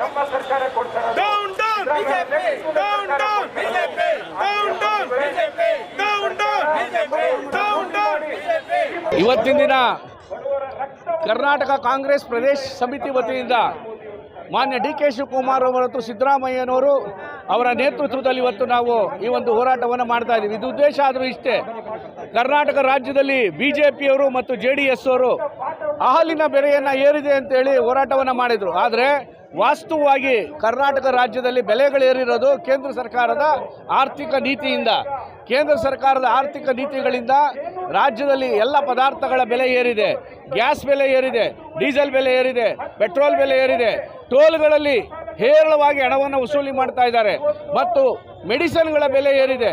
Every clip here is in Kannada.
ನಮ್ಮ ಸರ್ಕಾರ ಇವತ್ತಿನ ದಿನ ಕರ್ನಾಟಕ ಕಾಂಗ್ರೆಸ್ ಪ್ರದೇಶ ಸಮಿತಿ ವತಿಯಿಂದ ಮಾನ್ಯ ಡಿ ಕೆ ಶಿವಕುಮಾರ್ ಅವರತ್ತು ಸಿದ್ದರಾಮಯ್ಯನವರು ಅವರ ನೇತೃತ್ವದಲ್ಲಿ ಇವತ್ತು ನಾವು ಈ ಒಂದು ಹೋರಾಟವನ್ನು ಮಾಡ್ತಾ ಇದ್ದೀವಿ. ಇದು ಉದ್ದೇಶ ಆದರೂ ಇಷ್ಟೇ. ಕರ್ನಾಟಕ ರಾಜ್ಯದಲ್ಲಿ ಬಿ ಜೆ ಮತ್ತು ಜೆ ಡಿ ಎಸ್ ಅವರು ಹಾಲಿನ ಬೆಲೆಯನ್ನು ಏರಿದೆ ಅಂತೇಳಿ ಹೋರಾಟವನ್ನು ಮಾಡಿದರು. ಆದರೆ ವಾಸ್ತವವಾಗಿ ಕರ್ನಾಟಕ ರಾಜ್ಯದಲ್ಲಿ ಬೆಲೆಗಳು ಏರಿರೋದು ಕೇಂದ್ರ ಸರ್ಕಾರದ ಆರ್ಥಿಕ ನೀತಿಯಿಂದ. ಕೇಂದ್ರ ಸರ್ಕಾರದ ಆರ್ಥಿಕ ನೀತಿಗಳಿಂದ ರಾಜ್ಯದಲ್ಲಿ ಎಲ್ಲ ಪದಾರ್ಥಗಳ ಬೆಲೆ ಏರಿದೆ. ಗ್ಯಾಸ್ ಬೆಲೆ ಏರಿದೆ, ಡೀಸೆಲ್ ಬೆಲೆ ಏರಿದೆ, ಪೆಟ್ರೋಲ್ ಬೆಲೆ ಏರಿದೆ. ಟೋಲ್ಗಳಲ್ಲಿ ಹೇರಳವಾಗಿ ಹಣವನ್ನು ವಸೂಲಿ ಮಾಡ್ತಾ ಇದ್ದಾರೆ. ಮತ್ತು ಮೆಡಿಸಿನ್ಗಳ ಬೆಲೆ ಏರಿದೆ.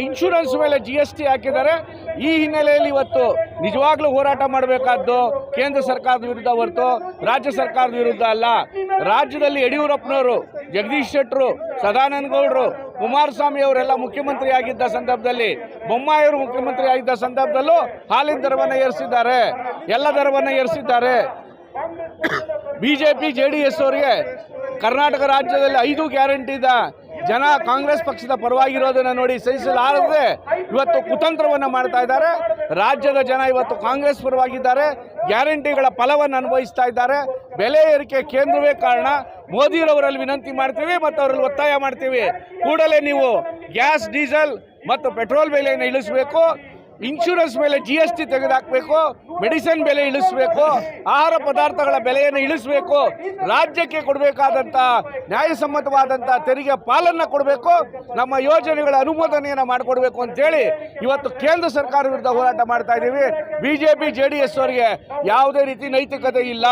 ಇನ್ಶೂರೆನ್ಸ್ ಮೇಲೆ ಜಿ ಎಸ್ ಟಿ ಹಾಕಿದ್ದಾರೆ. ಈ ಹಿನ್ನೆಲೆಯಲ್ಲಿ ಇವತ್ತು ನಿಜವಾಗ್ಲೂ ಹೋರಾಟ ಮಾಡಬೇಕಾದ್ದು ಕೇಂದ್ರ ಸರ್ಕಾರದ ವಿರುದ್ಧ ಹೊರತು ರಾಜ್ಯ ಸರ್ಕಾರದ ವಿರುದ್ಧ ಅಲ್ಲ. ರಾಜ್ಯದಲ್ಲಿ ಯಡಿಯೂರಪ್ಪನವರು, ಜಗದೀಶ್ ಶೆಟ್ಟರು, ಸದಾನಂದ ಗೌಡರು, ಕುಮಾರಸ್ವಾಮಿ ಅವರೆಲ್ಲ ಮುಖ್ಯಮಂತ್ರಿ ಆಗಿದ್ದ ಸಂದರ್ಭದಲ್ಲಿ, ಬೊಮ್ಮಾಯಿಯವರು ಮುಖ್ಯಮಂತ್ರಿ ಆಗಿದ್ದ ಸಂದರ್ಭದಲ್ಲೂ ಹಾಲಿನ ದರವನ್ನು ಏರಿಸಿದ್ದಾರೆ. ಎಲ್ಲ ದರವನ್ನು ಏರಿಸಿದ್ದಾರೆ. ಬಿಜೆಪಿ, ಜೆ ಡಿ ಎಸ್ ಅವರಿಗೆ ಕರ್ನಾಟಕ ರಾಜ್ಯದಲ್ಲಿ ಐದು ಗ್ಯಾರಂಟಿದ ಜನ ಕಾಂಗ್ರೆಸ್ ಪಕ್ಷದ ಪರವಾಗಿರೋದನ್ನು ನೋಡಿ ಸಹಿಸಲಾರದೆ ಇವತ್ತು ಕುತಂತ್ರವನ್ನು ಮಾಡ್ತಾ ಇದ್ದಾರೆ. ರಾಜ್ಯದ ಜನ ಇವತ್ತು ಕಾಂಗ್ರೆಸ್ ಪರವಾಗಿದ್ದಾರೆ. ಗ್ಯಾರಂಟಿಗಳ ಫಲವನ್ನು ಅನುಭವಿಸ್ತಾ ಇದ್ದಾರೆ. ಬೆಲೆ ಏರಿಕೆ ಕೇಂದ್ರವೇ ಕಾರಣ. ಮೋದಿರವರಲ್ಲಿ ವಿನಂತಿ ಮಾಡ್ತೀವಿ ಮತ್ತು ಅವರಲ್ಲಿ ಒತ್ತಾಯ ಮಾಡ್ತೀವಿ. ಕೂಡಲೇ ನೀವು ಗ್ಯಾಸ್, ಡೀಸೆಲ್ ಮತ್ತು ಪೆಟ್ರೋಲ್ ಬೆಲೆಯನ್ನು ಇಳಿಸಬೇಕು. ಇನ್ಶೂರೆನ್ಸ್ ಮೇಲೆ ಜಿ ಎಸ್ ಟಿ ತೆಗೆದುಹಾಕಬೇಕು ಮೆಡಿಸಿನ್ ಬೆಲೆ ಇಳಿಸಬೇಕು, ಆಹಾರ ಪದಾರ್ಥಗಳ ಬೆಲೆಯನ್ನು ಇಳಿಸಬೇಕು, ರಾಜ್ಯಕ್ಕೆ ಕೊಡಬೇಕಾದಂಥ ನ್ಯಾಯಸಮ್ಮತವಾದಂಥ ತೆರಿಗೆ ಪಾಲನ್ನು ಕೊಡಬೇಕು, ನಮ್ಮ ಯೋಜನೆಗಳ ಅನುಮೋದನೆಯನ್ನು ಮಾಡಿಕೊಡ್ಬೇಕು ಅಂತೇಳಿ ಇವತ್ತು ಕೇಂದ್ರ ಸರ್ಕಾರ ವಿರುದ್ಧ ಹೋರಾಟ ಮಾಡ್ತಾ ಇದ್ದೀವಿ. ಬಿ ಜೆ ಪಿ ಅವರಿಗೆ ಯಾವುದೇ ರೀತಿ ನೈತಿಕತೆ ಇಲ್ಲ.